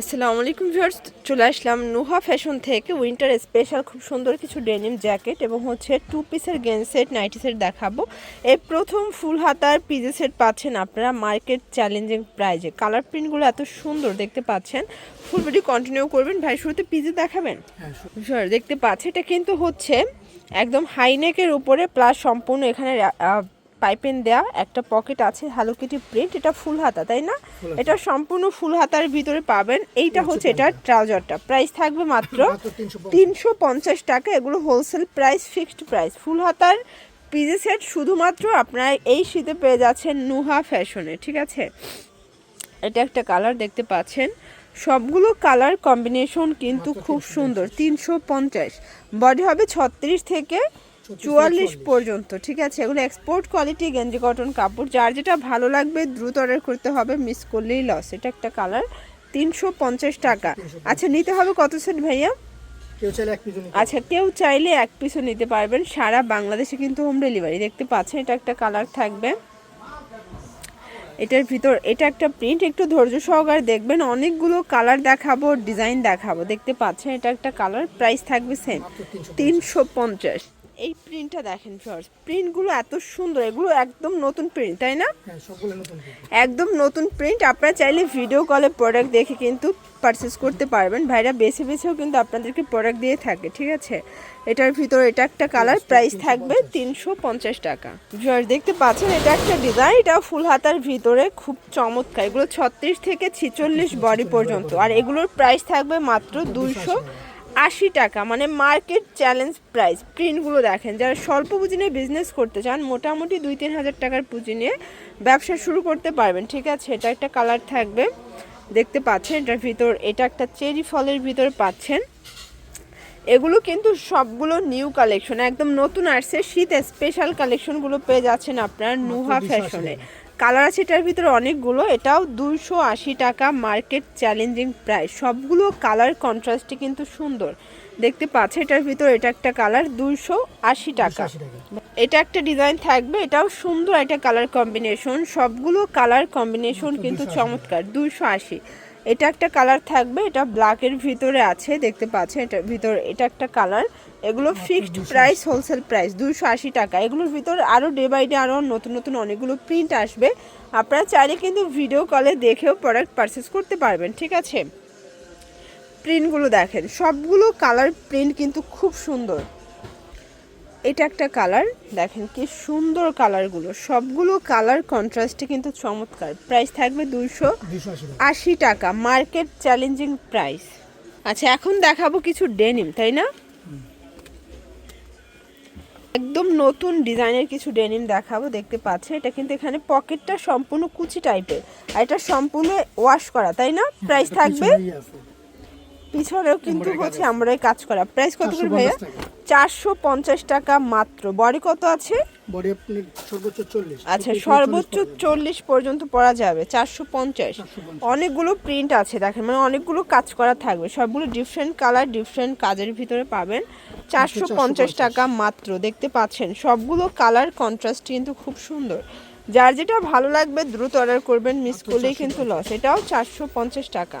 আসসালামু আলাইকুম ভিউয়ার্স চলে আসলাম নুহা ফ্যাশন থেকে। উইন্টার স্পেশাল খুব সুন্দর কিছু ডেনিম জ্যাকেট এবং হচ্ছে টু পিসের গেন সেট নাইটি সেট দেখাবো। এই প্রথম ফুল হাতার পিজে সেট পাচ্ছেন আপনারা মার্কেট চ্যালেঞ্জিং প্রাইজে কালার প্রিন্টগুলো এত সুন্দর দেখতে পাচ্ছেন। ফুল ভিডিও কন্টিনিউ করবেন। ভাই শুরুতে পিজে দেখাবেন? দেখতে পাচ্ছি এটা কিন্তু হচ্ছে একদম হাইনেকের উপরে প্লাস সম্পূর্ণ এখানে পাইপেন দেয়া একটা পকেট আছে হ্যালো কিটি প্রিন্ট এটা ফুল হাতা তাই না? এটা সম্পূর্ণ ফুল হাতার ভিতরে পাবেন। এইটা হচ্ছে এটা ট্রাউজারটা। প্রাইস থাকবে মাত্র মাত্র 350 তিনশো পঞ্চাশ টাকা। এগুলো wholesale price fixed price full হাতার পিজি সেট শুধুমাত্র আপনারা এই শীতে পেয়ে যাচ্ছেন নুহা ফ্যাশনে ঠিক আছে? এটা একটা কালার দেখতে পাচ্ছেন। সবগুলো কালার কম্বিনেশন কিন্তু খুব সুন্দর। তিনশো পঞ্চাশ। বডি হবে ছত্রিশ থেকে চুয়াল্লিশ পর্যন্ত ঠিক আছে? এগুলো এক্সপোর্ট কোয়ালিটি গেঞ্জি কটন কাপড় যার যেটা ভালো লাগবে দ্রুত অর্ডার করতে হবে মিস করলেই লস এটা একটা কালার তিনশো পঞ্চাশ টাকা। আচ্ছা নিতে হবে কত সেট ভাইয়া? আচ্ছা কেউ চাইলে এক পিসও নিতে পারবেন। সারা বাংলাদেশে কিন্তু হোম ডেলিভারি দেখতে পাচ্ছেন এটা একটা কালার থাকবে। এটার ভিতর এটা একটা প্রিন্ট একটু ধৈর্য সহকারে দেখবেন। অনেকগুলো কালার দেখাবো ডিজাইন দেখাবো দেখতে পাচ্ছেন এটা একটা কালার প্রাইস থাকবে সেম তিনশো পঞ্চাশ। এই প্রিন্টটা দেখেন ফার্স্ট প্রিন্টগুলো এত সুন্দর এগুলো একদম নতুন প্রিন্ট তাই না? হ্যাঁ। একদম নতুন প্রিন্ট আপনারা চাইলে ভিডিও কলে প্রোডাক্ট দেখে কিন্তু পারচেস করতে পারবেন। ভাইরা বেছে বেছেও কিন্তু আপনাদেরকে প্রোডাক্ট দিয়ে থাকে ঠিক আছে? এটার ভিতরে এটা একটা কালার প্রাইস থাকবে তিনশো পঞ্চাশ টাকা। ভিউয়ার দেখতে পাচ্ছেন এটা একটা ডিজাইন এটা ফুল হাতার ভিতরে খুব চমৎকার। এগুলো ছত্রিশ থেকে ছিচল্লিশ বডি পর্যন্ত। আর এগুলোর প্রাইস থাকবে মাত্র দুইশো আশি টাকা মানে মার্কেট চ্যালেঞ্জ প্রাইস প্রিন্টগুলো দেখেন যারা স্বল্প পুঁজি নিয়ে বিজনেস করতে চান মোটামুটি দুই তিন হাজার টাকার পুঁজি নিয়ে ব্যবসা শুরু করতে পারবেন। ঠিক আছে এটা একটা কালার থাকবে। দেখতে পাচ্ছেন এটার ভিতর এটা একটা চেরি ফলের ভিতর পাচ্ছেন। এগুলো কিন্তু সবগুলো নিউ কালেকশন একদম নতুন আসছে। শীত স্পেশাল কালেকশনগুলো পেয়ে যাচ্ছেন আপনার নুহা ফ্যাশনে কালার আছে এটার ভিতরে অনেকগুলো এটাও দুশো আশি টাকা মার্কেট চ্যালেঞ্জিং প্রাইস। সবগুলো কালার কন্ট্রাস্টে কিন্তু সুন্দর। দেখতে পাচ্ছে এটার ভিতর এটা একটা কালার দুশো আশি টাকা। এটা একটা ডিজাইন থাকবে এটাও সুন্দর একটা কালার কম্বিনেশন। সবগুলো কালার কম্বিনেশন কিন্তু চমৎকার দুশো আশি। এটা একটা কালার থাকবে এটা ব্ল্যাকের ভিতরে আছে দেখতে পাচ্ছেন এটার ভিতর এটা একটা কালার। এগুলো ফিক্সড প্রাইস হোলসেল প্রাইস দুশো আশি টাকা। এগুলোর ভিতর আরও ডে বাই ডে আরও নতুন নতুন অনেকগুলো প্রিন্ট আসবে। আপনারা চাইলে কিন্তু ভিডিও কলে দেখেও প্রোডাক্ট পারচেস করতে পারবেন ঠিক আছে? প্রিন্টগুলো দেখেন সবগুলো কালার প্রিন্ট কিন্তু খুব সুন্দর। এটা একটা কালার দেখেন কি সুন্দর কালারগুলো সবগুলো কালার কন্ট্রাস্টে কিন্তু চমৎকার। প্রাইস থাকবে দুইশো আশি টাকা। মার্কেট চ্যালেঞ্জিং প্রাইস আচ্ছা এখন দেখাবো কিছু ডেনিম তাই না? একদম নতুন ডিজাইনের কিছু ডেনিম দেখাবো দেখতে পাচ্ছে এটা কিন্তু এখানে পকেটটা সম্পূর্ণ কুচি টাইপের আর এটা সম্পূর্ণ ওয়াশ করা তাই না? প্রাইস থাকবে পিছনেও কিন্তু হচ্ছে কাজ। আমরা কাজ করা। প্রাইস কত করে ভাইয়া। চারশো পঞ্চাশ টাকা মাত্র। বডি কত আছে? বডি আপনি সর্বোচ্চ 40 আচ্ছা সর্বোচ্চ চল্লিশ পর্যন্ত পরা যাবে চারশো পঞ্চাশ। অনেকগুলো প্রিন্ট আছে দেখেন মানে অনেকগুলো কাজ করা থাকবে। সবগুলো ডিফারেন্ট কালার ডিফারেন্ট কাজের ভিতরে পাবেন। চারশো পঞ্চাশ টাকা মাত্র দেখতে পাচ্ছেন। সবগুলো কালার কন্ট্রাস্ট কিন্তু খুব সুন্দর। যার যেটা ভালো লাগবে দ্রুত অর্ডার করবেন মিস করলেই কিন্তু লস এটাও চারশো পঞ্চাশ টাকা।